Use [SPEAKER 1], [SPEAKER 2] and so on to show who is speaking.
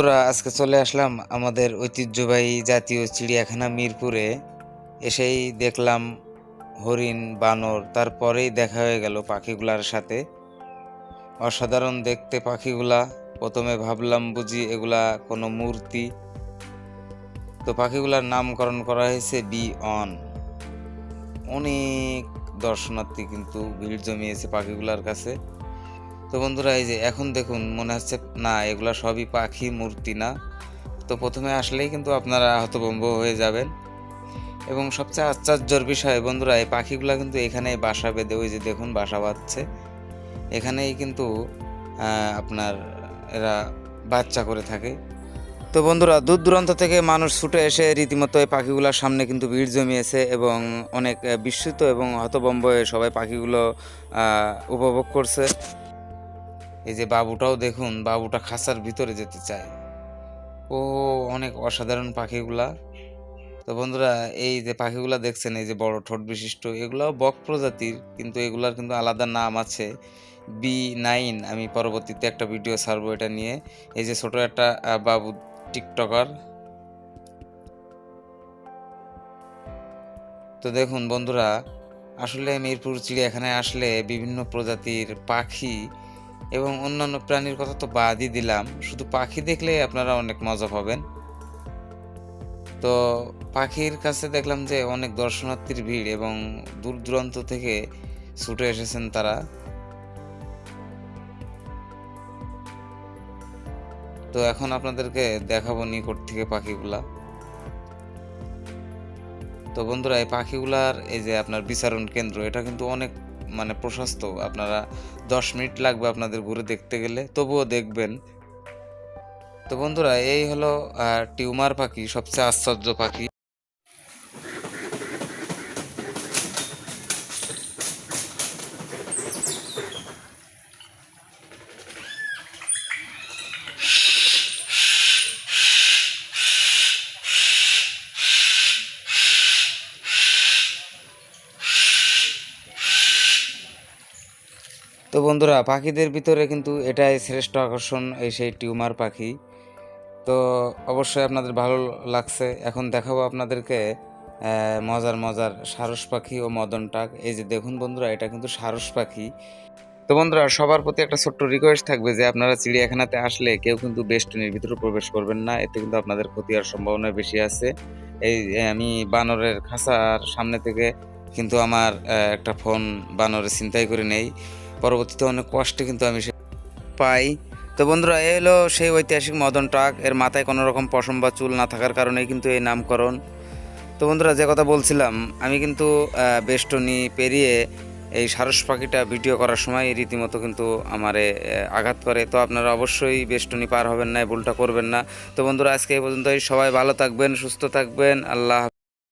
[SPEAKER 1] বন্ধুরা, আজকে চলে আসলাম আমাদের ঐতিহ্যবাহী জাতীয় চিড়িয়াখানা মিরপুরে। এসেই দেখলাম হরিণ, বানর, তারপরেই দেখা হয়ে গেল পাখিগুলার সাথে। অসাধারণ দেখতে পাখিগুলা। প্রথমে ভাবলাম বুঝি এগুলা কোনো মূর্তি। তো পাখিগুলার নামকরণ করা হয়েছে বি অন। অনেক দর্শনার্থী কিন্তু ভিড় জমিয়েছে পাখিগুলার কাছে। তো বন্ধুরা, এই যে এখন দেখুন, মনে হচ্ছে, না, এগুলা সবই পাখি মূর্তি না। তো প্রথমে আসলেই কিন্তু আপনারা হতভম্ব হয়ে যাবেন। এবং সবচেয়ে আশ্চর্যর বিষয়, বন্ধুরা, এই পাখিগুলা কিন্তু এখানেই বাসা বেঁধে, ওই যে দেখুন, বাসা বাঁধছে। এখানেই কিন্তু আপনার, এরা বাচ্চা করে থাকে। তো বন্ধুরা, দূর দূরান্ত থেকে মানুষ ছুটে এসে রীতিমতো এই পাখিগুলোর সামনে কিন্তু ভিড় জমিয়েছে এবং অনেক বিস্মিত এবং হতভম্ব হয়ে সবাই পাখিগুলো উপভোগ করছে। এই যে বাবুটাও দেখুন, বাবুটা খাঁচার ভিতরে যেতে চায়। ও, অনেক অসাধারণ পাখিগুলা। তো বন্ধুরা, এই যে পাখিগুলা দেখছেন, এই যে বড় ঠোঁট বিশিষ্ট, এগুলাও বক প্রজাতির, কিন্তু এগুলার কিন্তু আলাদা নাম আছে। বি নাইন, আমি পরবর্তীতে একটা ভিডিও ছাড়বো এটা নিয়ে। এই যে ছোট একটা বাবু টিকটকার। তো দেখুন বন্ধুরা, আসলে মিরপুর চিড়িয়াখানায় আসলে বিভিন্ন প্রজাতির পাখি এবং অন্যান্য প্রাণীর কথা তো বাদই দিলাম। শুধু পাখি দেখলেই আপনারা অনেক মজা পাবেন। তো পাখির কাছে দেখলাম যে অনেক দর্শনার্থীর ভিড় এবং দূর দূরান্ত থেকে ছুটে এসেছেন তারা। তো এখন আপনাদেরকে দেখাবো নিকট থেকে পাখিগুলা। তো বন্ধুরা, এই পাখিগুলার এই যে আপনার বিচারণ কেন্দ্র, এটা কিন্তু অনেক মানে প্রশস্ত। আপনারা দশ মিনিট লাগবে আপনাদের ঘুরে দেখতে গেলে। তবুও দেখবেন। তো বন্ধুরা, এই হলো টিউমার পাখি, সবচেয়ে আশ্চর্য পাখি। বন্ধুরা, পাখিদের ভিতরে কিন্তু এটাই শ্রেষ্ঠ আকর্ষণ, এই সেই টিউমার পাখি। তো অবশ্যই আপনাদের ভালো লাগছে। এখন দেখাবো আপনাদেরকে মজার মজার সারস পাখি ও মদন টাক। এই যে দেখুন বন্ধুরা, এটা কিন্তু সারস পাখি। তো বন্ধুরা, সবার প্রতি একটা ছোট্ট রিকোয়েস্ট থাকবে যে আপনারা চিড়িয়াখানাতে আসলে কেউ কিন্তু বেষ্টনীর ভিতরে প্রবেশ করবেন না। এতে কিন্তু আপনাদের ক্ষতি হওয়ার সম্ভাবনা বেশি আছে। এই আমি বানরের খাঁচার সামনে থেকে কিন্তু আমার একটা ফোন বানরে ছিনতাই করে নেই। পরবর্তীতে অনেক কষ্টে কিন্তু আমি সে পাই। তো বন্ধুরা এ হলো সেই ঐতিহাসিক মদন ট্রাক। এর মাথায় কোনো রকম পশম বা চুল না থাকার কারণেই কিন্তু এই নামকরণ। তো বন্ধুরা, যে কথা বলছিলাম, আমি কিন্তু বেষ্টনী পেরিয়ে এই সারস পাখিটা ভিডিও করার সময় রীতিমতো কিন্তু আমারে আঘাত করে। তো আপনারা অবশ্যই বেষ্টনী পার হবেন না ভুলটা করবেন না। তো বন্ধুরা, আজকে এই পর্যন্তই। সবাই ভালো থাকবেন, সুস্থ থাকবেন। আল্লাহ।